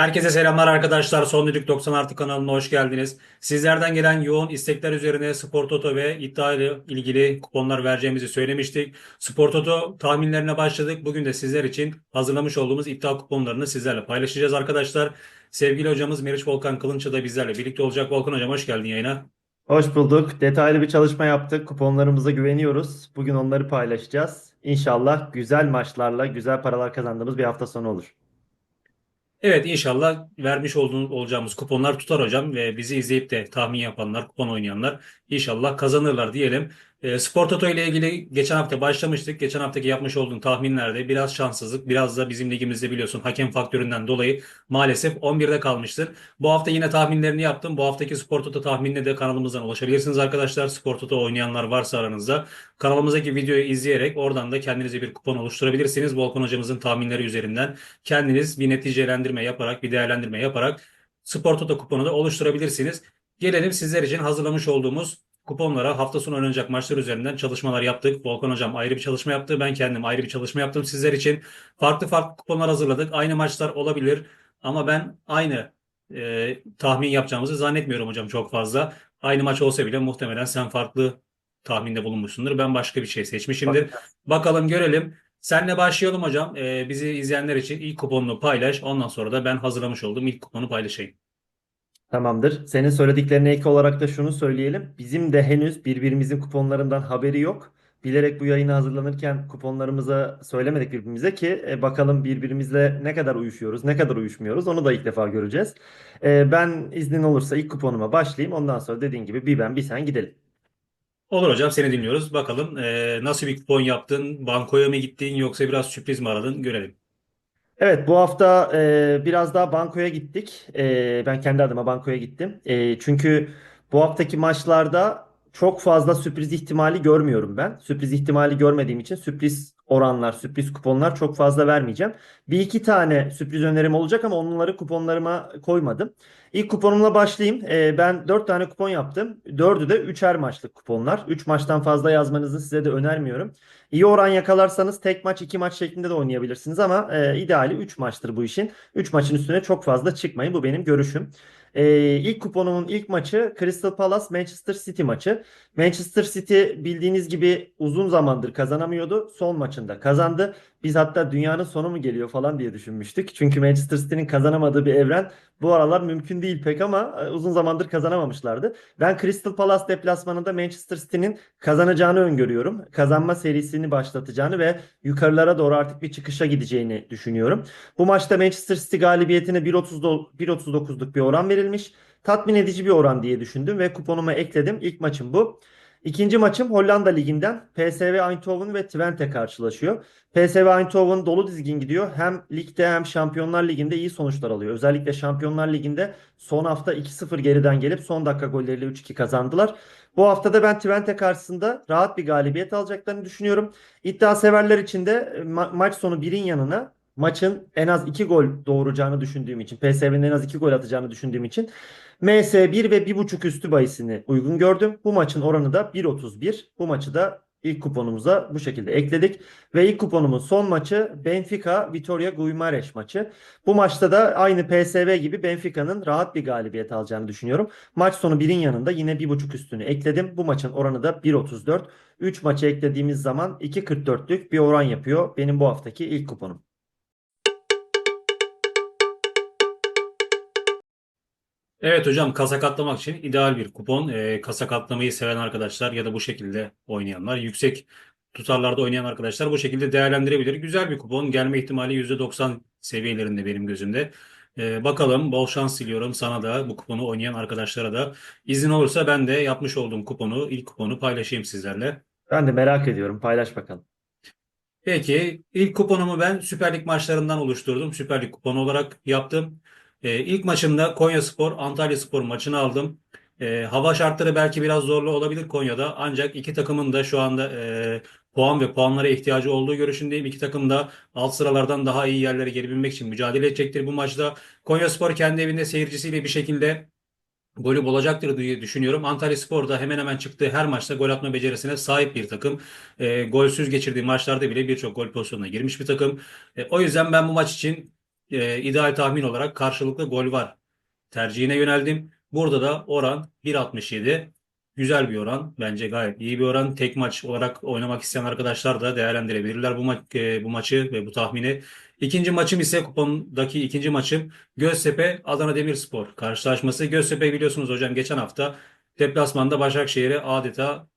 Herkese selamlar arkadaşlar. Son Düdük 90 Artı kanalına hoş geldiniz. Sizlerden gelen yoğun istekler üzerine Spor Toto ve iddia ile ilgili kuponlar vereceğimizi söylemiştik. Spor Toto tahminlerine başladık. Bugün de sizler için hazırlamış olduğumuz iddia kuponlarını sizlerle paylaşacağız arkadaşlar. Sevgili hocamız Meriç Volkan Kılınç'ı da bizlerle birlikte olacak. Volkan hocam hoş geldin yayına. Hoş bulduk. Detaylı bir çalışma yaptık. Kuponlarımıza güveniyoruz. Bugün onları paylaşacağız. İnşallah güzel maçlarla güzel paralar kazandığımız bir hafta sonu olur. Evet inşallah vermiş olduğumuz olacağımız kuponlar tutar hocam ve bizi izleyip de tahmin yapanlar, kupon oynayanlar inşallah kazanırlar diyelim. E, Spor Toto ile ilgili geçen hafta başlamıştık. Geçen haftaki yapmış olduğum tahminlerde biraz şanssızlık, biraz da bizim ligimizde biliyorsun hakem faktöründen dolayı maalesef 11'de kalmıştır. Bu hafta yine tahminlerini yaptım. Bu haftaki Spor Toto tahminine de kanalımızdan ulaşabilirsiniz arkadaşlar. Spor Toto oynayanlar varsa aranızda kanalımızdaki videoyu izleyerek oradan da kendinize bir kupon oluşturabilirsiniz. Volkan hocamızın tahminleri üzerinden kendiniz bir neticelendirme yaparak, bir değerlendirme yaparak Spor Toto kuponu da oluşturabilirsiniz. Gelelim sizler için hazırlamış olduğumuz kuponlara hafta sonu oynanacak maçlar üzerinden çalışmalar yaptık. Volkan hocam ayrı bir çalışma yaptı. Ben kendim ayrı bir çalışma yaptım sizler için. Farklı farklı kuponlar hazırladık. Aynı maçlar olabilir ama ben aynı e, tahmin yapacağımızı zannetmiyorum hocam çok fazla. Aynı maç olsa bile muhtemelen sen farklı tahminde bulunmuşsundur. Ben başka bir şey seçmişimdir. Bakalım görelim. Senle başlayalım hocam. E, bizi izleyenler için ilk kuponunu paylaş. Ondan sonra da ben hazırlamış olduğum ilk kuponu paylaşayım. Tamamdır. Senin söylediklerine ek olarak da şunu söyleyelim. Bizim de henüz birbirimizin kuponlarından haberi yok. Bilerek bu yayına hazırlanırken kuponlarımıza söylemedik birbirimize ki e, bakalım birbirimizle ne kadar uyuşuyoruz, ne kadar uyuşmuyoruz. Onu da ilk defa göreceğiz. E, ben iznin olursa ilk kuponuma başlayayım. Ondan sonra dediğin gibi bir ben bir sen gidelim. Olur hocam seni dinliyoruz. Bakalım e, nasıl bir kupon yaptın? Bankoya mı gittin yoksa biraz sürpriz mi aradın? Görelim. Evet bu hafta e, biraz daha bankoya gittik. E, ben kendi adıma bankoya gittim. E, çünkü bu haftaki maçlarda çok fazla sürpriz ihtimali görmüyorum ben. Sürpriz ihtimali görmediğim için sürpriz oranlar, sürpriz kuponlar çok fazla vermeyeceğim. Bir iki tane sürpriz önerim olacak ama onları kuponlarıma koymadım. İlk kuponumla başlayayım. E, ben 4 tane kupon yaptım. 4'ü de 3'er maçlık kuponlar. 3 maçtan fazla yazmanızı size de önermiyorum. İyi oran yakalarsanız tek maç, iki maç şeklinde de oynayabilirsiniz ama e, ideali 3 maçtır bu işin. 3 maçın üstüne çok fazla çıkmayın. Bu benim görüşüm. E, ilk kuponumun ilk maçı Crystal Palace Manchester City maçı. Manchester City bildiğiniz gibi uzun zamandır kazanamıyordu. Son maçında kazandı. Biz hatta dünyanın sonu mu geliyor falan diye düşünmüştük. Çünkü Manchester City'nin kazanamadığı bir evren bu aralar mümkün değil pek ama e, uzun zamandır kazanamamışlardı. Ben Crystal Palace deplasmanında Manchester City'nin kazanacağını öngörüyorum. Kazanma serisini başlatacağını ve yukarılara doğru artık bir çıkışa gideceğini düşünüyorum. Bu maçta Manchester City galibiyetine 1.30 1.39'luk bir oran verilmiş. Tatmin edici bir oran diye düşündüm ve kuponuma ekledim. İlk maçım bu. İkinci maçım Hollanda Ligi'nden PSV Eindhoven ve Twente karşılaşıyor. PSV Eindhoven dolu dizgin gidiyor. Hem ligde hem Şampiyonlar Ligi'nde iyi sonuçlar alıyor. Özellikle Şampiyonlar Ligi'nde son hafta 2-0 geriden gelip son dakika golleriyle 3-2 kazandılar. Bu haftada ben Twente karşısında rahat bir galibiyet alacaklarını düşünüyorum. İddia severler için de ma- maç sonu 1'in yanına maçın en az 2 gol doğuracağını düşündüğüm için, PSV'nin en az 2 gol atacağını düşündüğüm için MS 1 ve 1.5 üstü bahisini uygun gördüm. Bu maçın oranı da 1.31. Bu maçı da ilk kuponumuza bu şekilde ekledik. Ve ilk kuponumun son maçı Benfica Vitória Guimarães maçı. Bu maçta da aynı PSV gibi Benfica'nın rahat bir galibiyet alacağını düşünüyorum. Maç sonu 1'in yanında yine 1.5 üstünü ekledim. Bu maçın oranı da 1.34. 3 maçı eklediğimiz zaman 2.44'lük bir oran yapıyor. Benim bu haftaki ilk kuponum. Evet hocam kasa katlamak için ideal bir kupon. Ee, kasa katlamayı seven arkadaşlar ya da bu şekilde oynayanlar, yüksek tutarlarda oynayan arkadaşlar bu şekilde değerlendirebilir. Güzel bir kupon. Gelme ihtimali %90 seviyelerinde benim gözümde. Ee, bakalım bol şans diliyorum sana da bu kuponu oynayan arkadaşlara da. İzin olursa ben de yapmış olduğum kuponu, ilk kuponu paylaşayım sizlerle. Ben de merak ediyorum. Paylaş bakalım. Peki ilk kuponumu ben Süper Lig maçlarından oluşturdum. Süper Lig kuponu olarak yaptım. Ee, ilk maçımda Konyaspor, Antalyaspor maçını aldım. Ee, hava şartları belki biraz zorlu olabilir Konya'da. Ancak iki takımın da şu anda e, puan ve puanlara ihtiyacı olduğu görüşündeyim. İki takım da alt sıralardan daha iyi yerlere gelebilmek için mücadele edecektir bu maçta. Konyaspor kendi evinde seyircisiyle bir şekilde golü bulacaktır diye düşünüyorum. Antalyaspor da hemen hemen çıktığı her maçta gol atma becerisine sahip bir takım. E, golsüz geçirdiği maçlarda bile birçok gol pozisyonuna girmiş bir takım. E, o yüzden ben bu maç için e, ideal tahmin olarak karşılıklı gol var tercihine yöneldim. Burada da oran 1.67. Güzel bir oran. Bence gayet iyi bir oran. Tek maç olarak oynamak isteyen arkadaşlar da değerlendirebilirler bu, ma- e, bu maçı ve bu tahmini. İkinci maçım ise kupondaki ikinci maçım Göztepe Adana Demirspor karşılaşması. Göztepe biliyorsunuz hocam geçen hafta deplasmanda Başakşehir'e adeta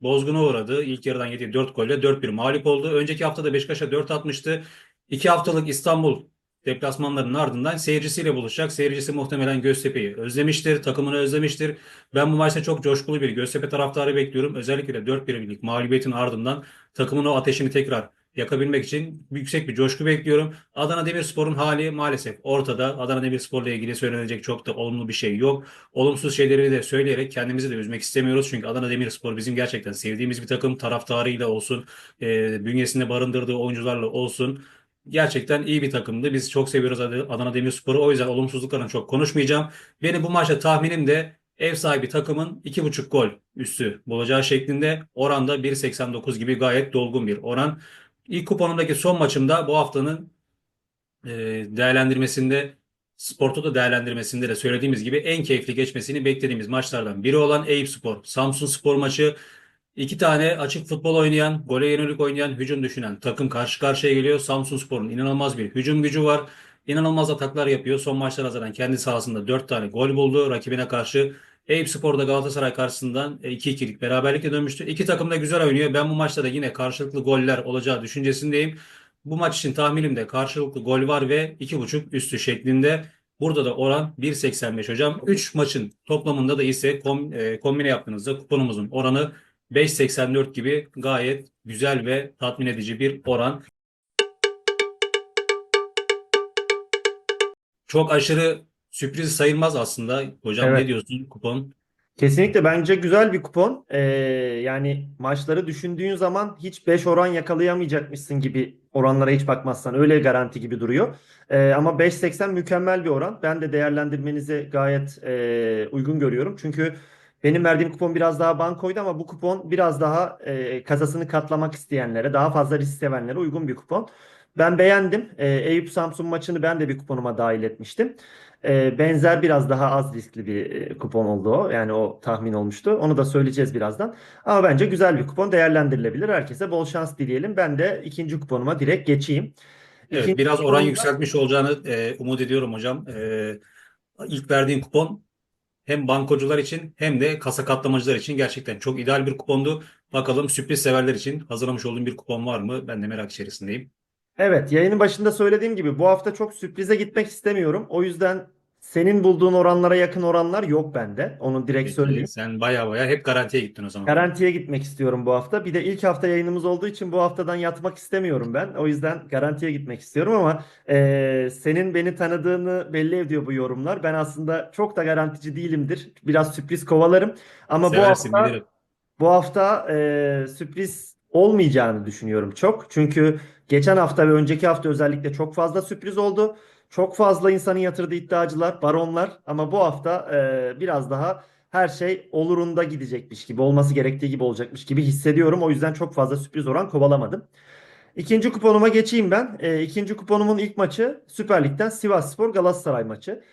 bozguna uğradı. İlk yarıdan yediği 4 golle 4-1 mağlup oldu. Önceki hafta da Beşiktaş'a 4 atmıştı. 2 haftalık İstanbul deplasmanlarının ardından seyircisiyle buluşacak. Seyircisi muhtemelen Göztepe'yi özlemiştir, takımını özlemiştir. Ben bu maçta çok coşkulu bir Göztepe taraftarı bekliyorum. Özellikle de 4-1'lik mağlubiyetin ardından takımın o ateşini tekrar yakabilmek için yüksek bir coşku bekliyorum. Adana Demirspor'un hali maalesef ortada. Adana Demirspor'la ilgili söylenecek çok da olumlu bir şey yok. Olumsuz şeyleri de söyleyerek kendimizi de üzmek istemiyoruz. Çünkü Adana Demirspor bizim gerçekten sevdiğimiz bir takım. Taraftarıyla olsun, e, bünyesinde barındırdığı oyuncularla olsun. Gerçekten iyi bir takımdı. Biz çok seviyoruz Ad- Adana Demirspor'u. O yüzden olumsuzluklarını çok konuşmayacağım. Benim bu maçta tahminim de ev sahibi takımın 2.5 gol üstü bulacağı şeklinde. Oranda 1.89 gibi gayet dolgun bir oran. İlk kuponumdaki son maçımda bu haftanın e, değerlendirmesinde Spor Toto değerlendirmesinde de söylediğimiz gibi en keyifli geçmesini beklediğimiz maçlardan biri olan Eyüpspor Samsun Spor maçı. İki tane açık futbol oynayan, gole yönelik oynayan, hücum düşünen takım karşı karşıya geliyor. Samsunspor'un inanılmaz bir hücum gücü var. İnanılmaz ataklar yapıyor. Son maçlar zaten kendi sahasında 4 tane gol buldu rakibine karşı. Eyüpspor da Galatasaray karşısından e, 2-2'lik beraberlikle dönmüştü. İki takım da güzel oynuyor. Ben bu maçta da yine karşılıklı goller olacağı düşüncesindeyim. Bu maç için tahminim de karşılıklı gol var ve 2.5 üstü şeklinde. Burada da oran 1.85 hocam. 3 maçın toplamında da ise kom, e, kombine yaptığınızda kuponumuzun oranı 5.84 gibi gayet güzel ve tatmin edici bir oran. Çok aşırı sürpriz sayılmaz aslında. Hocam Evet. ne diyorsun kupon? Kesinlikle bence güzel bir kupon. Ee, yani maçları düşündüğün zaman hiç 5 oran yakalayamayacakmışsın gibi oranlara hiç bakmazsan öyle garanti gibi duruyor. Ee, ama 5.80 mükemmel bir oran. Ben de değerlendirmenizi gayet e, uygun görüyorum. Çünkü benim verdiğim kupon biraz daha bankoydu ama bu kupon biraz daha e, kasasını katlamak isteyenlere, daha fazla risk sevenlere uygun bir kupon. Ben beğendim. Ee, Eyüp Samsun maçını ben de bir kuponuma dahil etmiştim. Ee, benzer biraz daha az riskli bir e, kupon oldu o. Yani o tahmin olmuştu. Onu da söyleyeceğiz birazdan. Ama bence güzel bir kupon değerlendirilebilir. Herkese bol şans dileyelim. Ben de ikinci kuponuma direkt geçeyim. Evet, İkinci biraz oran kuponumda- yükseltmiş olacağını e, umut ediyorum hocam. E, ilk verdiğin kupon hem bankocular için hem de kasa katlamacılar için gerçekten çok ideal bir kupondu. Bakalım sürpriz severler için hazırlamış olduğum bir kupon var mı? Ben de merak içerisindeyim. Evet, yayının başında söylediğim gibi bu hafta çok sürprize gitmek istemiyorum. O yüzden senin bulduğun oranlara yakın oranlar yok bende. Onu direkt Peki, söyleyeyim. sen baya baya hep garantiye gittin o zaman. Garantiye gitmek istiyorum bu hafta. Bir de ilk hafta yayınımız olduğu için bu haftadan yatmak istemiyorum ben. O yüzden garantiye gitmek istiyorum ama e, senin beni tanıdığını belli ediyor bu yorumlar. Ben aslında çok da garantici değilimdir. Biraz sürpriz kovalarım. Ama bu Seversin hafta bilirim. bu hafta e, sürpriz olmayacağını düşünüyorum çok. Çünkü geçen hafta ve önceki hafta özellikle çok fazla sürpriz oldu. Çok fazla insanın yatırdığı iddiacılar, baronlar ama bu hafta e, biraz daha her şey olurunda gidecekmiş gibi, olması gerektiği gibi olacakmış gibi hissediyorum. O yüzden çok fazla sürpriz oran kovalamadım. İkinci kuponuma geçeyim ben. E, ikinci kuponumun ilk maçı Süper Lig'den Sivasspor Galatasaray maçı.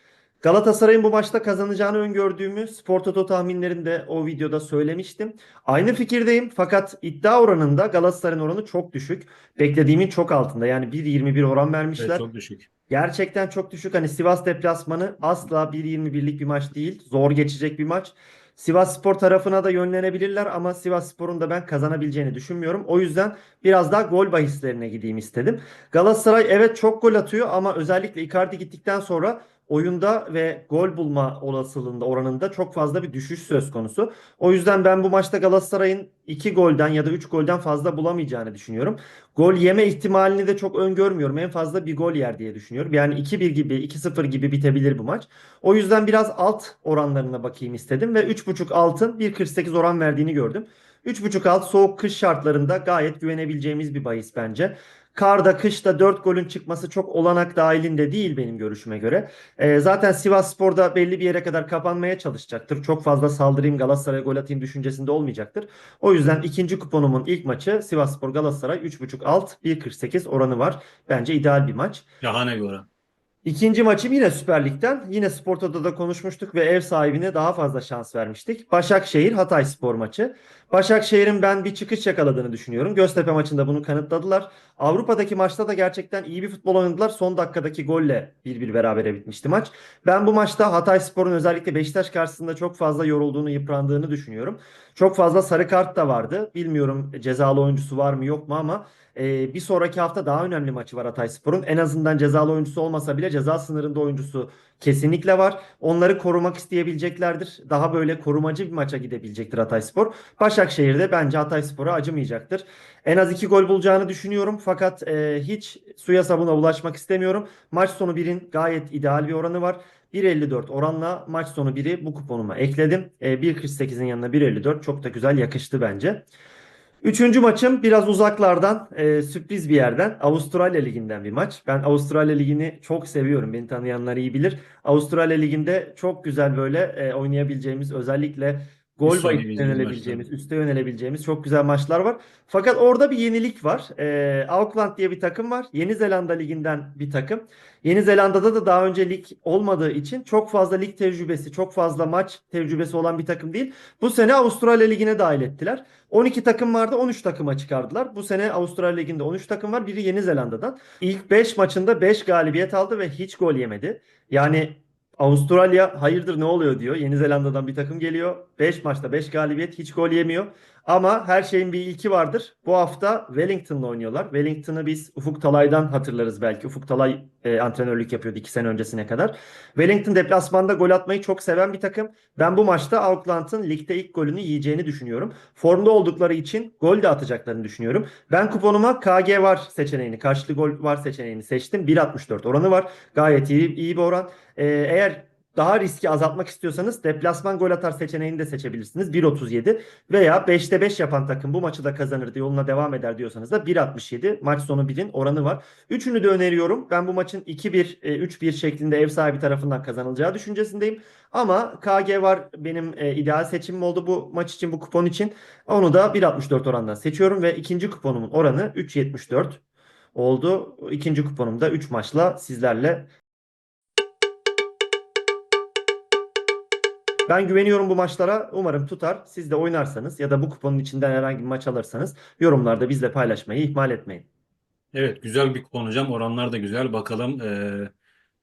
Galatasaray'ın bu maçta kazanacağını öngördüğümü Spor Toto tahminlerinde o videoda söylemiştim. Aynı fikirdeyim fakat iddia oranında Galatasaray'ın oranı çok düşük. Beklediğimin çok altında. Yani 1.21 oran Evet, vermişler. çok düşük. Gerçekten çok düşük. Hani Sivas deplasmanı asla 1.21'lik bir maç değil. Zor geçecek bir maç. Sivasspor tarafına da yönlenebilirler ama Sivasspor'un da ben kazanabileceğini düşünmüyorum. O yüzden biraz daha gol bahislerine gideyim istedim. Galatasaray evet çok gol atıyor ama özellikle Icardi gittikten sonra oyunda ve gol bulma olasılığında oranında çok fazla bir düşüş söz konusu. O yüzden ben bu maçta Galatasaray'ın 2 golden ya da 3 golden fazla bulamayacağını düşünüyorum. Gol yeme ihtimalini de çok öngörmüyorum. En fazla bir gol yer diye düşünüyorum. Yani 2-1 gibi, 2-0 gibi bitebilir bu maç. O yüzden biraz alt oranlarına bakayım istedim ve 3.5 altın 1.48 oran verdiğini gördüm. 3.5 alt soğuk kış şartlarında gayet güvenebileceğimiz bir bahis bence. Karda, kışta 4 golün çıkması çok olanak dahilinde değil benim görüşüme göre. Ee, zaten Sivasspor'da belli bir yere kadar kapanmaya çalışacaktır. Çok fazla saldırayım Galatasaray'a gol atayım düşüncesinde olmayacaktır. O yüzden ikinci kuponumun ilk maçı Sivasspor Galatasaray 3.5 alt 1.48 oranı var. Bence ideal bir maç. Şahane bir oran. İkinci maçım yine Süper Lig'den. Yine Spor Toto'da konuşmuştuk ve ev sahibine daha fazla şans vermiştik. Başakşehir Hatay Spor maçı. Başakşehir'in ben bir çıkış yakaladığını düşünüyorum. Göztepe maçında bunu kanıtladılar. Avrupa'daki maçta da gerçekten iyi bir futbol oynadılar. Son dakikadaki golle 1-1 berabere bitmişti maç. Ben bu maçta Hatay Spor'un özellikle Beşiktaş karşısında çok fazla yorulduğunu, yıprandığını düşünüyorum. Çok fazla sarı kart da vardı. Bilmiyorum cezalı oyuncusu var mı yok mu ama ee, bir sonraki hafta daha önemli maçı var Hatayspor'un. En azından cezalı oyuncusu olmasa bile ceza sınırında oyuncusu kesinlikle var. Onları korumak isteyebileceklerdir. Daha böyle korumacı bir maça gidebilecektir Hatayspor. Başakşehir'de bence Hatayspor'a acımayacaktır. En az iki gol bulacağını düşünüyorum. Fakat e, hiç suya sabuna ulaşmak istemiyorum. Maç sonu 1'in gayet ideal bir oranı var. 1.54 oranla maç sonu 1'i bu kuponuma ekledim. E, 1.48'in yanına 1.54 çok da güzel yakıştı bence. Üçüncü maçım biraz uzaklardan, e, sürpriz bir yerden. Avustralya Ligi'nden bir maç. Ben Avustralya Ligi'ni çok seviyorum. Beni tanıyanlar iyi bilir. Avustralya Ligi'nde çok güzel böyle e, oynayabileceğimiz, özellikle gol oynayabileceğimiz yönelebileceğimiz, üste yönelebileceğimiz çok güzel maçlar var. Fakat orada bir yenilik var. E, Auckland diye bir takım var. Yeni Zelanda Ligi'nden bir takım. Yeni Zelanda'da da daha önce lig olmadığı için çok fazla lig tecrübesi, çok fazla maç tecrübesi olan bir takım değil. Bu sene Avustralya Ligi'ne dahil ettiler. 12 takım vardı 13 takıma çıkardılar. Bu sene Avustralya Ligi'nde 13 takım var. Biri Yeni Zelanda'dan. İlk 5 maçında 5 galibiyet aldı ve hiç gol yemedi. Yani Avustralya hayırdır ne oluyor diyor. Yeni Zelanda'dan bir takım geliyor. 5 maçta 5 galibiyet hiç gol yemiyor. Ama her şeyin bir ilki vardır. Bu hafta Wellington'la oynuyorlar. Wellington'ı biz Ufuk Talay'dan hatırlarız belki. Ufuk Talay e, antrenörlük yapıyordu 2 sene öncesine kadar. Wellington deplasmanda gol atmayı çok seven bir takım. Ben bu maçta Auckland'ın ligde ilk golünü yiyeceğini düşünüyorum. Formda oldukları için gol de atacaklarını düşünüyorum. Ben kuponuma KG var seçeneğini, karşılığı gol var seçeneğini seçtim. 1.64 oranı var. Gayet iyi, iyi bir oran. Ee, eğer daha riski azaltmak istiyorsanız deplasman gol atar seçeneğini de seçebilirsiniz. 1.37 veya 5'te 5 yapan takım bu maçı da kazanır da yoluna devam eder diyorsanız da 1.67 maç sonu 1'in oranı var. Üçünü de öneriyorum. Ben bu maçın 2-1, e, 3-1 şeklinde ev sahibi tarafından kazanılacağı düşüncesindeyim. Ama KG var benim e, ideal seçimim oldu bu maç için, bu kupon için. Onu da 1.64 orandan seçiyorum ve ikinci kuponumun oranı 3.74 oldu. İkinci kuponumda 3 maçla sizlerle Ben güveniyorum bu maçlara. Umarım tutar. Siz de oynarsanız ya da bu kuponun içinden herhangi bir maç alırsanız yorumlarda bizle paylaşmayı ihmal etmeyin. Evet güzel bir kupon hocam. Oranlar da güzel. Bakalım eee,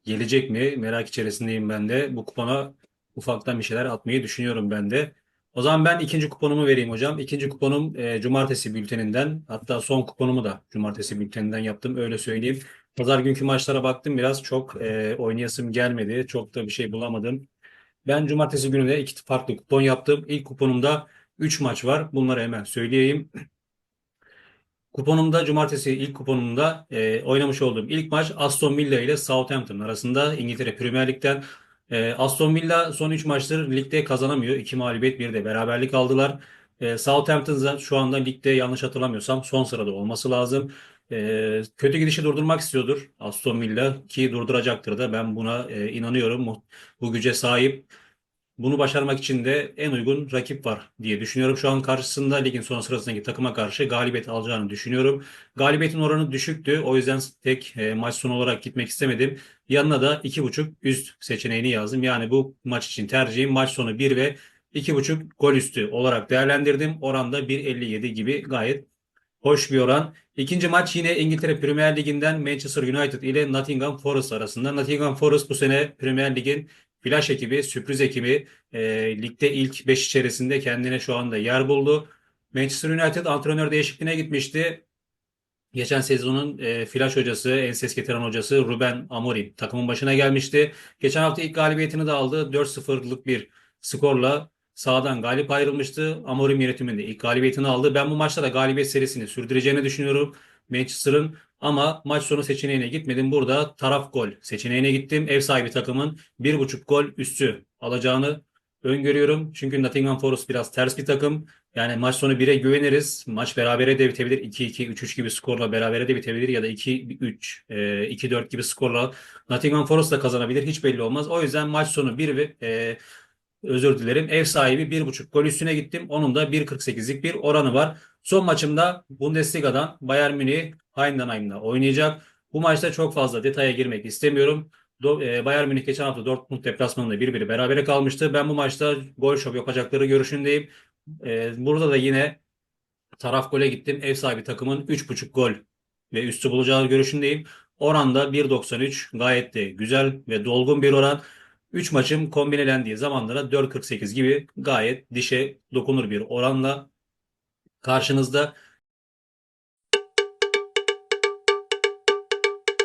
gelecek mi? Merak içerisindeyim ben de. Bu kupona ufaktan bir şeyler atmayı düşünüyorum ben de. O zaman ben ikinci kuponumu vereyim hocam. İkinci kuponum eee, cumartesi bülteninden. Hatta son kuponumu da cumartesi bülteninden yaptım. Öyle söyleyeyim. Pazar günkü maçlara baktım biraz çok eee, oynayasım gelmedi. Çok da bir şey bulamadım. Ben cumartesi günü de iki farklı kupon yaptım. İlk kuponumda 3 maç var. Bunları hemen söyleyeyim. Kuponumda cumartesi ilk kuponumda e, oynamış olduğum ilk maç Aston Villa ile Southampton arasında İngiltere Premier Lig'den. E, Aston Villa son 3 maçtır ligde kazanamıyor. 2 mağlubiyet bir de beraberlik aldılar. E, Southampton şu anda ligde yanlış hatırlamıyorsam son sırada olması lazım. E, kötü gidişi durdurmak istiyordur Aston Villa ki durduracaktır da ben buna e, inanıyorum. Bu, güce sahip. Bunu başarmak için de en uygun rakip var diye düşünüyorum. Şu an karşısında ligin son sırasındaki takıma karşı galibiyet alacağını düşünüyorum. Galibiyetin oranı düşüktü. O yüzden tek e, maç sonu olarak gitmek istemedim. Yanına da 2.5 üst seçeneğini yazdım. Yani bu maç için tercihim maç sonu 1 ve 2.5 gol üstü olarak değerlendirdim. Oranda 1.57 gibi gayet hoş bir oran. İkinci maç yine İngiltere Premier Ligi'nden Manchester United ile Nottingham Forest arasında. Nottingham Forest bu sene Premier Lig'in flash ekibi, sürpriz ekibi e, ligde ilk 5 içerisinde kendine şu anda yer buldu. Manchester United antrenör değişikliğine gitmişti. Geçen sezonun e, flash hocası, en ses getiren hocası Ruben Amorim takımın başına gelmişti. Geçen hafta ilk galibiyetini de aldı. 4-0'lık bir skorla sahadan galip ayrılmıştı. Amorim yönetiminde ilk galibiyetini aldı. Ben bu maçta da galibiyet serisini sürdüreceğini düşünüyorum. Manchester'ın ama maç sonu seçeneğine gitmedim. Burada taraf gol seçeneğine gittim. Ev sahibi takımın 1.5 gol üstü alacağını öngörüyorum. Çünkü Nottingham Forest biraz ters bir takım. Yani maç sonu 1'e güveniriz. Maç berabere de bitebilir. 2-2, 3-3 gibi skorla berabere de bitebilir. Ya da 2-3, e, 2-4 gibi skorla Nottingham Forest da kazanabilir. Hiç belli olmaz. O yüzden maç sonu 1 ve e, özür dilerim. Ev sahibi 1.5 gol üstüne gittim. Onun da 1.48'lik bir oranı var. Son maçımda Bundesliga'dan Bayern Münih Heidenheim'la oynayacak. Bu maçta çok fazla detaya girmek istemiyorum. E, Bayern Münih geçen hafta Dortmund deplasmanında 1-1 berabere kalmıştı. Ben bu maçta gol şov yapacakları görüşündeyim. E, burada da yine taraf gole gittim. Ev sahibi takımın 3.5 gol ve üstü bulacağı görüşündeyim. Oranda 1.93 gayet de güzel ve dolgun bir oran. 3 maçın kombinelendiği zamanlara 4.48 gibi gayet dişe dokunur bir oranla karşınızda.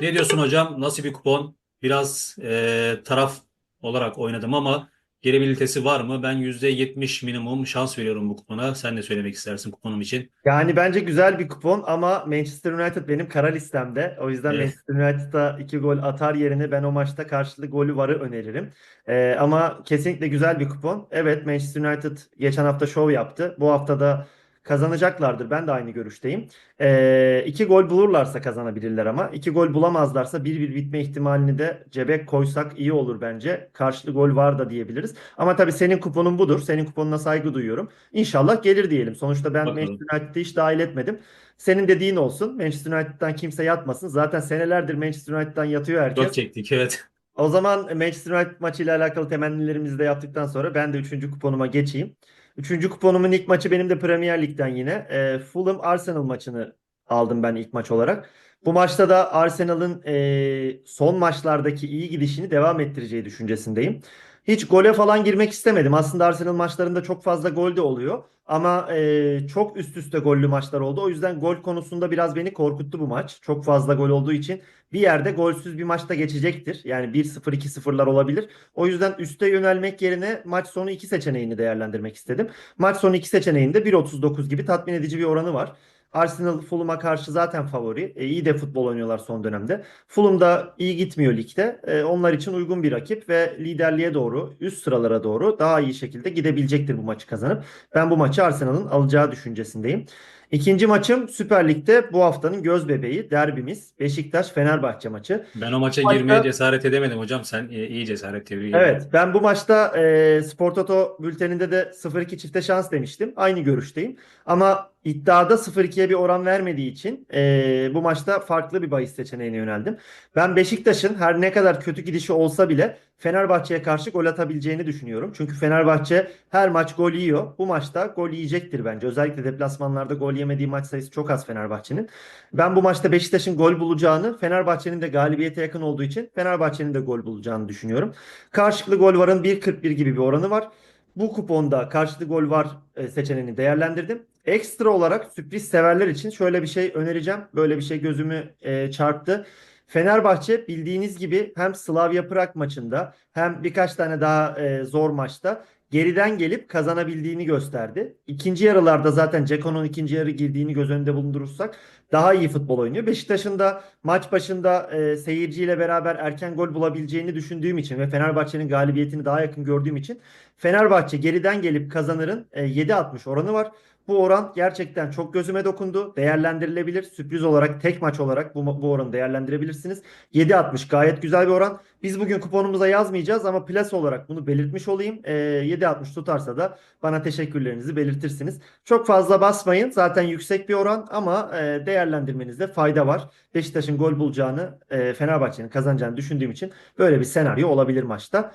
Ne diyorsun hocam? Nasıl bir kupon? Biraz e, taraf olarak oynadım ama gelebilitesi var mı? Ben %70 minimum şans veriyorum bu kupona. Sen de söylemek istersin kuponum için. Yani bence güzel bir kupon ama Manchester United benim kara listemde. O yüzden Evet. Manchester United'a iki gol atar yerine ben o maçta karşılıklı golü varı öneririm. Ee, ama kesinlikle güzel bir kupon. Evet Manchester United geçen hafta şov yaptı. Bu hafta da kazanacaklardır. Ben de aynı görüşteyim. Ee, iki gol bulurlarsa kazanabilirler ama. iki gol bulamazlarsa 1-1 bitme ihtimalini de cebe koysak iyi olur bence. Karşılıklı gol var da diyebiliriz. Ama tabii senin kuponun budur. Senin kuponuna saygı duyuyorum. İnşallah gelir diyelim. Sonuçta ben Bakalım. Manchester United'ı hiç dahil etmedim. Senin dediğin olsun. Manchester United'dan kimse yatmasın. Zaten senelerdir Manchester United'dan yatıyor herkes. Çok çektik evet. O zaman Manchester United maçıyla alakalı temennilerimizi de yaptıktan sonra ben de 3. kuponuma geçeyim. 3. kuponumun ilk maçı benim de Premier Lig'den yine. Ee, Fulham Arsenal maçını aldım ben ilk maç olarak. Bu maçta da Arsenal'ın e, son maçlardaki iyi gidişini devam ettireceği düşüncesindeyim. Hiç gole falan girmek istemedim. Aslında Arsenal maçlarında çok fazla gol de oluyor. Ama e, çok üst üste gollü maçlar oldu. O yüzden gol konusunda biraz beni korkuttu bu maç. Çok fazla gol olduğu için bir yerde golsüz bir maçta geçecektir. Yani 1-0 2-0'lar olabilir. O yüzden üste yönelmek yerine maç sonu 2 seçeneğini değerlendirmek istedim. Maç sonu 2 seçeneğinde 1.39 gibi tatmin edici bir oranı var. Arsenal Fulham'a karşı zaten favori. E, iyi de futbol oynuyorlar son dönemde. Fulham da iyi gitmiyor ligde. E, onlar için uygun bir rakip ve liderliğe doğru, üst sıralara doğru daha iyi şekilde gidebilecektir bu maçı kazanıp. Ben bu maçı Arsenal'ın alacağı düşüncesindeyim. İkinci maçım Süper Lig'de bu haftanın göz bebeği, derbimiz Beşiktaş-Fenerbahçe maçı. Ben o maça Maçta- girmeye cesaret edemedim hocam. Sen e, iyi cesaret tebrik. Evet, ben bu maçta e, Spor Toto bülteninde de 0-2 çifte şans demiştim. Aynı görüşteyim. Ama iddiada 0-2'ye bir oran vermediği için e, bu maçta farklı bir bahis seçeneğine yöneldim. Ben Beşiktaş'ın her ne kadar kötü gidişi olsa bile Fenerbahçe'ye karşı gol atabileceğini düşünüyorum. Çünkü Fenerbahçe her maç gol yiyor. Bu maçta gol yiyecektir bence. Özellikle deplasmanlarda gol yemediği maç sayısı çok az Fenerbahçe'nin. Ben bu maçta Beşiktaş'ın gol bulacağını, Fenerbahçe'nin de galibiyete yakın olduğu için Fenerbahçe'nin de gol bulacağını düşünüyorum. Karşılıklı gol varın 1.41 gibi bir oranı var. Bu kuponda karşılıklı gol var e, seçeneğini değerlendirdim. Ekstra olarak sürpriz severler için şöyle bir şey önereceğim. Böyle bir şey gözümü e, çarptı. Fenerbahçe bildiğiniz gibi hem Slavia Prag maçında hem birkaç tane daha e, zor maçta geriden gelip kazanabildiğini gösterdi. İkinci yarılarda zaten Ceko'nun ikinci yarı girdiğini göz önünde bulundurursak daha iyi futbol oynuyor. Beşiktaş'ın da maç başında e, seyirciyle beraber erken gol bulabileceğini düşündüğüm için ve Fenerbahçe'nin galibiyetini daha yakın gördüğüm için Fenerbahçe geriden gelip kazanırın e, 7.60 oranı var. Bu oran gerçekten çok gözüme dokundu. Değerlendirilebilir. Sürpriz olarak tek maç olarak bu, bu oranı değerlendirebilirsiniz. 7.60 gayet güzel bir oran. Biz bugün kuponumuza yazmayacağız ama plase olarak bunu belirtmiş olayım. E, 7.60 tutarsa da bana teşekkürlerinizi belirtirsiniz. Çok fazla basmayın. Zaten yüksek bir oran ama e, değerlendirmenizde fayda var. Beşiktaş'ın gol bulacağını, e, Fenerbahçe'nin kazanacağını düşündüğüm için böyle bir senaryo olabilir maçta.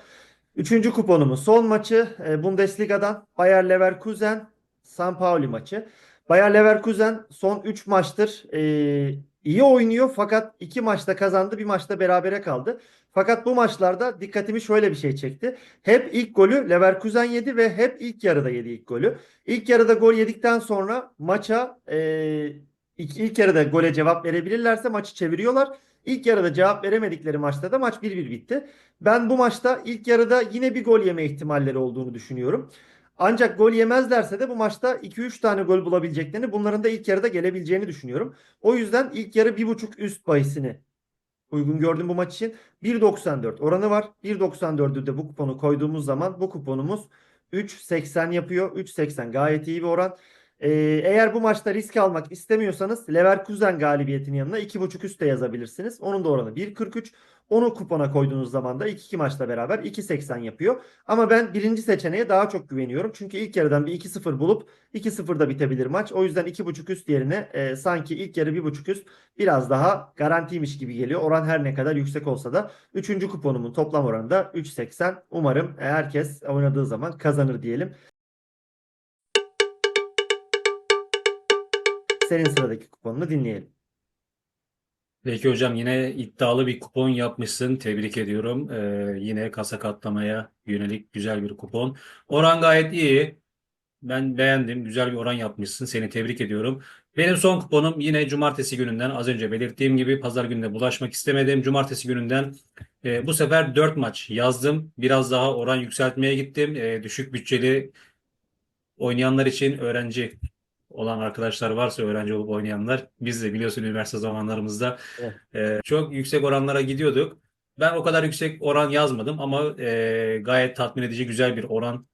Üçüncü kuponumuz son maçı e, Bundesliga'dan Bayer Leverkusen San Pauli maçı. Bayer Leverkusen son 3 maçtır e, iyi oynuyor fakat 2 maçta kazandı, bir maçta berabere kaldı. Fakat bu maçlarda dikkatimi şöyle bir şey çekti. Hep ilk golü Leverkusen yedi ve hep ilk yarıda yedi ilk golü. İlk yarıda gol yedikten sonra maça e, ilk, ilk yarıda gole cevap verebilirlerse maçı çeviriyorlar. İlk yarıda cevap veremedikleri maçta da maç 1-1 bitti. Ben bu maçta ilk yarıda yine bir gol yeme ihtimalleri olduğunu düşünüyorum. Ancak gol yemezlerse de bu maçta 2-3 tane gol bulabileceklerini, bunların da ilk yarıda gelebileceğini düşünüyorum. O yüzden ilk yarı 1.5 üst bahisini uygun gördüm bu maç için. 1.94 oranı var. 1.94'ü de bu kuponu koyduğumuz zaman bu kuponumuz 3.80 yapıyor. 3.80 gayet iyi bir oran. Ee, eğer bu maçta risk almak istemiyorsanız Leverkusen galibiyetinin yanına 2.5 üst de yazabilirsiniz. Onun da oranı 1.43. Onu kupona koyduğunuz zaman da ilk iki maçla beraber 2.80 yapıyor. Ama ben birinci seçeneğe daha çok güveniyorum. Çünkü ilk yarıdan bir 2-0 bulup 2-0'da bitebilir maç. O yüzden 2.5 üst yerine e, sanki ilk yarı 1.5 üst biraz daha garantiymiş gibi geliyor. Oran her ne kadar yüksek olsa da. Üçüncü kuponumun toplam oranı da 3.80. Umarım herkes oynadığı zaman kazanır diyelim. Senin sıradaki kuponunu dinleyelim. Peki hocam yine iddialı bir kupon yapmışsın. Tebrik ediyorum. Ee, yine kasa katlamaya yönelik güzel bir kupon. Oran gayet iyi. Ben beğendim. Güzel bir oran yapmışsın. Seni tebrik ediyorum. Benim son kuponum yine cumartesi gününden az önce belirttiğim gibi pazar gününe bulaşmak istemedim. Cumartesi gününden e, bu sefer 4 maç yazdım. Biraz daha oran yükseltmeye gittim. E, düşük bütçeli oynayanlar için öğrenci olan arkadaşlar varsa öğrenci olup oynayanlar biz de biliyorsun üniversite zamanlarımızda Evet. e, çok yüksek oranlara gidiyorduk. Ben o kadar yüksek oran yazmadım ama e, gayet tatmin edici güzel bir oran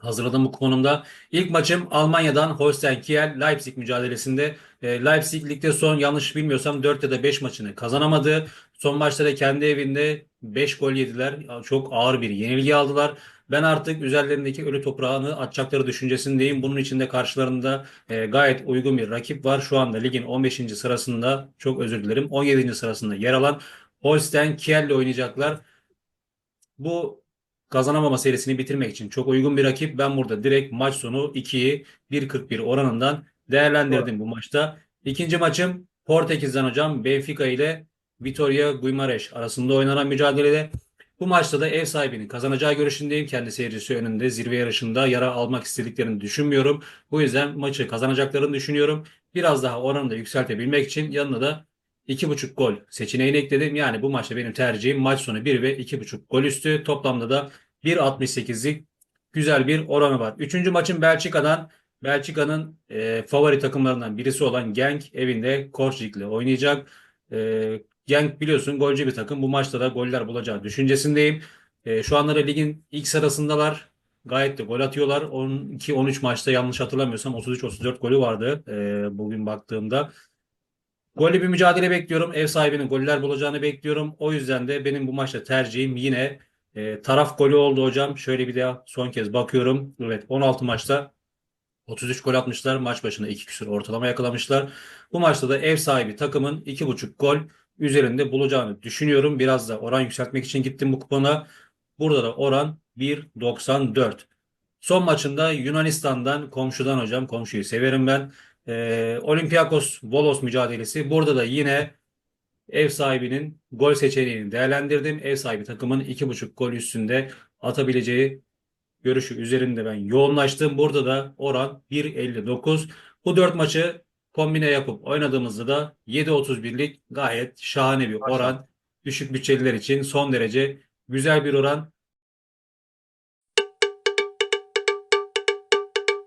hazırladım bu konuda. İlk maçım Almanya'dan Holstein Kiel Leipzig mücadelesinde. E, Leipzig ligde son yanlış bilmiyorsam 4 ya da 5 maçını kazanamadı. Son maçlarda kendi evinde 5 gol yediler. Çok ağır bir yenilgi aldılar. Ben artık üzerlerindeki ölü toprağını atacakları düşüncesindeyim. Bunun için de karşılarında e, gayet uygun bir rakip var. Şu anda ligin 15. sırasında çok özür dilerim 17. sırasında yer alan Holstein Kiel ile oynayacaklar. Bu kazanamama serisini bitirmek için çok uygun bir rakip. Ben burada direkt maç sonu 2'yi 1.41 oranından değerlendirdim bu maçta. İkinci maçım Portekiz'den hocam Benfica ile Vitória Guimarães arasında oynanan mücadelede. Bu maçta da ev sahibinin kazanacağı görüşündeyim. Kendi seyircisi önünde zirve yarışında yara almak istediklerini düşünmüyorum. Bu yüzden maçı kazanacaklarını düşünüyorum. Biraz daha oranı da yükseltebilmek için yanına da 2.5 gol seçeneğini ekledim. Yani bu maçta benim tercihim maç sonu 1 ve 2.5 gol üstü. Toplamda da 1.68'lik güzel bir oranı var. Üçüncü maçın Belçika'dan Belçika'nın e, favori takımlarından birisi olan Genk evinde Kortrijk ile oynayacak. E, Genk biliyorsun golcü bir takım. Bu maçta da goller bulacağı düşüncesindeyim. E, şu anları ligin ilk sırasındalar. Gayet de gol atıyorlar. 12-13 maçta yanlış hatırlamıyorsam 33-34 golü vardı e, bugün baktığımda. Gollü bir mücadele bekliyorum. Ev sahibinin goller bulacağını bekliyorum. O yüzden de benim bu maçta tercihim yine e, taraf golü oldu hocam. Şöyle bir daha son kez bakıyorum. Evet 16 maçta 33 gol atmışlar. Maç başına 2 küsur ortalama yakalamışlar. Bu maçta da ev sahibi takımın 2.5 gol üzerinde bulacağını düşünüyorum. Biraz da oran yükseltmek için gittim bu kupona. Burada da oran 1.94. Son maçında Yunanistan'dan komşudan hocam. Komşuyu severim ben. Ee, Olympiakos Volos mücadelesi. Burada da yine ev sahibinin gol seçeneğini değerlendirdim. Ev sahibi takımın 2.5 gol üstünde atabileceği görüşü üzerinde ben yoğunlaştım. Burada da oran 1.59. Bu 4 maçı kombine yapıp oynadığımızda da 7.31'lik gayet şahane bir oran. Düşük bütçeliler için son derece güzel bir oran.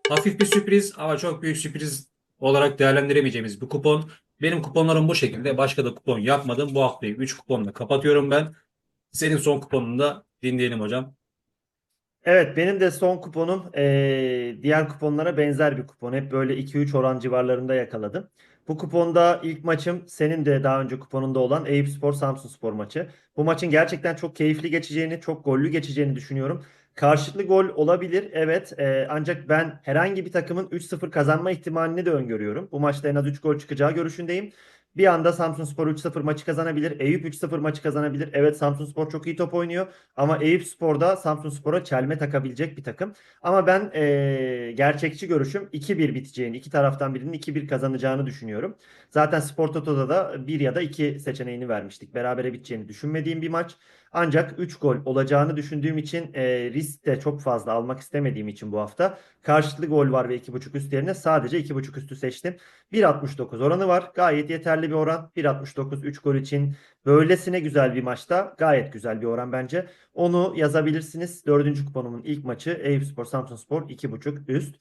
Hafif bir sürpriz ama çok büyük sürpriz olarak değerlendiremeyeceğimiz bir kupon. Benim kuponlarım bu şekilde. Başka da kupon yapmadım. Bu haftayı 3 kuponla kapatıyorum ben. Senin son kuponunu da dinleyelim hocam. Evet benim de son kuponum eee, diğer kuponlara benzer bir kupon. Hep böyle 2-3 oran civarlarında yakaladım. Bu kuponda ilk maçım senin de daha önce kuponunda olan Eyüpspor Samsunspor maçı. Bu maçın gerçekten çok keyifli geçeceğini, çok gollü geçeceğini düşünüyorum. Karşılıklı gol olabilir evet Eee, ancak ben herhangi bir takımın 3-0 kazanma ihtimalini de öngörüyorum. Bu maçta en az 3 gol çıkacağı görüşündeyim. Bir anda Samsunspor 3-0 maçı kazanabilir. Eyüp 3-0 maçı kazanabilir. Evet Samsunspor çok iyi top oynuyor. Ama Eyüpspor'da Samsunspor'a çelme takabilecek bir takım. Ama ben eee, gerçekçi görüşüm 2-1 biteceğini, iki taraftan birinin 2-1 kazanacağını düşünüyorum. Zaten Spor Toto'da da 1 ya da 2 seçeneğini vermiştik. Berabere biteceğini düşünmediğim bir maç. Ancak 3 gol olacağını düşündüğüm için eee, risk de çok fazla almak istemediğim için bu hafta karşılıklı gol var ve 2.5 üst yerine sadece 2.5 üstü seçtim. 1.69 oranı var. Gayet yeterli bir oran. 1.69 3 gol için böylesine güzel bir maçta gayet güzel bir oran bence. Onu yazabilirsiniz. Dördüncü kuponumun ilk maçı Eyüpspor Samsunspor 2.5 üst.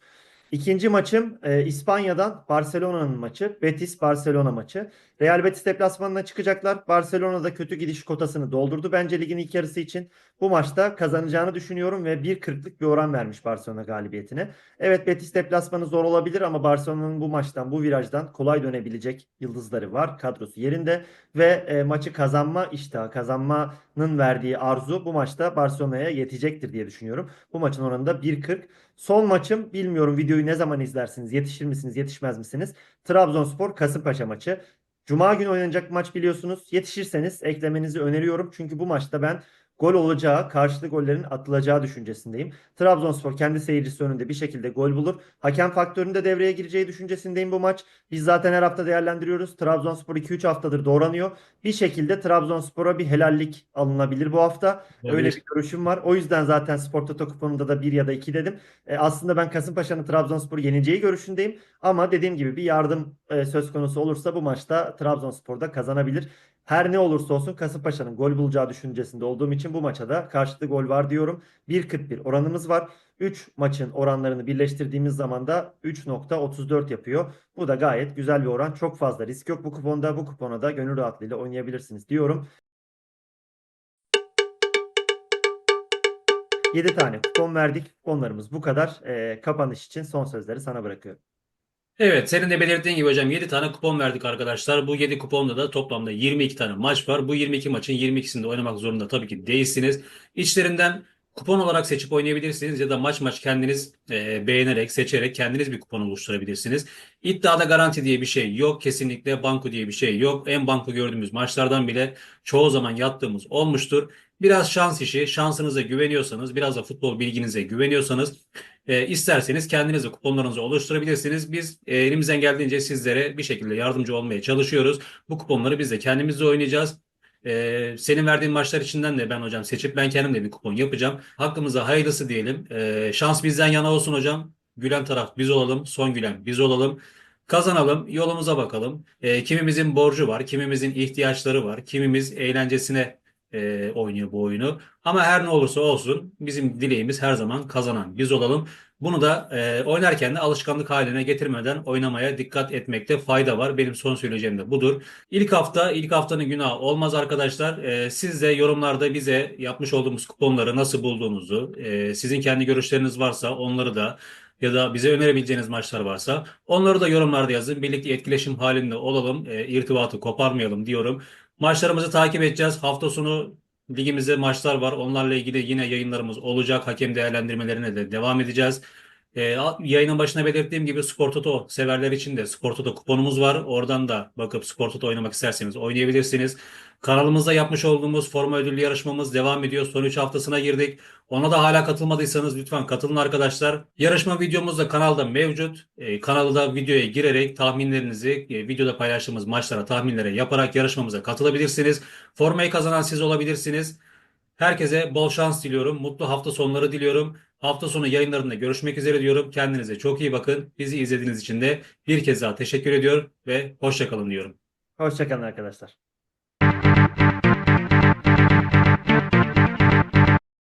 İkinci maçım e, İspanya'dan Barcelona'nın maçı. Betis Barcelona maçı. Real Betis deplasmanına çıkacaklar. Barcelona da kötü gidiş kotasını doldurdu bence ligin ilk yarısı için. Bu maçta kazanacağını düşünüyorum ve 1.40'lık bir oran vermiş Barcelona galibiyetine. Evet Betis deplasmanı zor olabilir ama Barcelona'nın bu maçtan, bu virajdan kolay dönebilecek yıldızları var. Kadrosu yerinde ve e, maçı kazanma iştahı, kazanmanın verdiği arzu bu maçta Barcelona'ya yetecektir diye düşünüyorum. Bu maçın oranı da 1.40. Son maçım bilmiyorum videoyu ne zaman izlersiniz, yetişir misiniz, yetişmez misiniz? Trabzonspor Kasımpaşa maçı. Cuma günü oynanacak maç biliyorsunuz. Yetişirseniz eklemenizi öneriyorum. Çünkü bu maçta ben gol olacağı, karşılıklı gollerin atılacağı düşüncesindeyim. Trabzonspor kendi seyircisi önünde bir şekilde gol bulur. Hakem faktöründe devreye gireceği düşüncesindeyim bu maç. Biz zaten her hafta değerlendiriyoruz. Trabzonspor 2-3 haftadır doğranıyor. Bir şekilde Trabzonspor'a bir helallik alınabilir bu hafta. Öyle Olabilir. bir görüşüm var. O yüzden zaten Spor Toto kuponunda da 1 ya da 2 dedim. E, aslında ben Kasımpaşa'nın Trabzonspor'u yeneceği görüşündeyim. Ama dediğim gibi bir yardım e, söz konusu olursa bu maçta Trabzonspor da kazanabilir. Her ne olursa olsun Kasımpaşa'nın gol bulacağı düşüncesinde olduğum için bu maça da karşılıklı gol var diyorum. 1.41 oranımız var. 3 maçın oranlarını birleştirdiğimiz zaman da 3.34 yapıyor. Bu da gayet güzel bir oran. Çok fazla risk yok bu kuponda. Bu kupona da gönül rahatlığıyla oynayabilirsiniz diyorum. 7 tane kupon verdik. Kuponlarımız bu kadar. E, kapanış için son sözleri sana bırakıyorum. Evet, senin de belirttiğin gibi hocam 7 tane kupon verdik arkadaşlar. Bu 7 kuponda da toplamda 22 tane maç var. Bu 22 maçın 22'sinde oynamak zorunda tabii ki değilsiniz. İçlerinden kupon olarak seçip oynayabilirsiniz ya da maç maç kendiniz e, beğenerek, seçerek kendiniz bir kupon oluşturabilirsiniz. İddiada garanti diye bir şey yok. Kesinlikle banko diye bir şey yok. En banko gördüğümüz maçlardan bile çoğu zaman yattığımız olmuştur. Biraz şans işi, şansınıza güveniyorsanız, biraz da futbol bilginize güveniyorsanız e, isterseniz kendiniz de kuponlarınızı oluşturabilirsiniz. Biz e, elimizden geldiğince sizlere bir şekilde yardımcı olmaya çalışıyoruz. Bu kuponları biz de kendimizde oynayacağız. E, senin verdiğin maçlar içinden de ben hocam seçip ben kendim de bir kupon yapacağım. Hakkımıza hayırlısı diyelim. E, şans bizden yana olsun hocam. Gülen taraf biz olalım, son gülen biz olalım. Kazanalım, yolumuza bakalım. E, kimimizin borcu var, kimimizin ihtiyaçları var, kimimiz eğlencesine e, oynuyor bu oyunu. Ama her ne olursa olsun bizim dileğimiz her zaman kazanan biz olalım. Bunu da e, oynarken de alışkanlık haline getirmeden oynamaya dikkat etmekte fayda var. Benim son söyleyeceğim de budur. İlk hafta, ilk haftanın günahı olmaz arkadaşlar. E, siz de yorumlarda bize yapmış olduğumuz kuponları nasıl bulduğunuzu, e, sizin kendi görüşleriniz varsa onları da ya da bize önerebileceğiniz maçlar varsa onları da yorumlarda yazın. Birlikte etkileşim halinde olalım, e, irtibatı koparmayalım diyorum. Maçlarımızı takip edeceğiz. Hafta sonu ligimizde maçlar var. Onlarla ilgili yine yayınlarımız olacak. Hakem değerlendirmelerine de devam edeceğiz. Ee, yayının başına belirttiğim gibi Spor Toto severler için de Spor Toto kuponumuz var. Oradan da bakıp Spor Toto oynamak isterseniz oynayabilirsiniz. Kanalımızda yapmış olduğumuz forma ödüllü yarışmamız devam ediyor. Son 3 haftasına girdik. Ona da hala katılmadıysanız lütfen katılın arkadaşlar. Yarışma videomuz da kanalda mevcut. Ee, kanalı videoya girerek tahminlerinizi e, videoda paylaştığımız maçlara tahminlere yaparak yarışmamıza katılabilirsiniz. Formayı kazanan siz olabilirsiniz. Herkese bol şans diliyorum. Mutlu hafta sonları diliyorum. Hafta sonu yayınlarında görüşmek üzere diyorum. Kendinize çok iyi bakın. Bizi izlediğiniz için de bir kez daha teşekkür ediyorum ve hoşça kalın diyorum. Hoşçakalın arkadaşlar.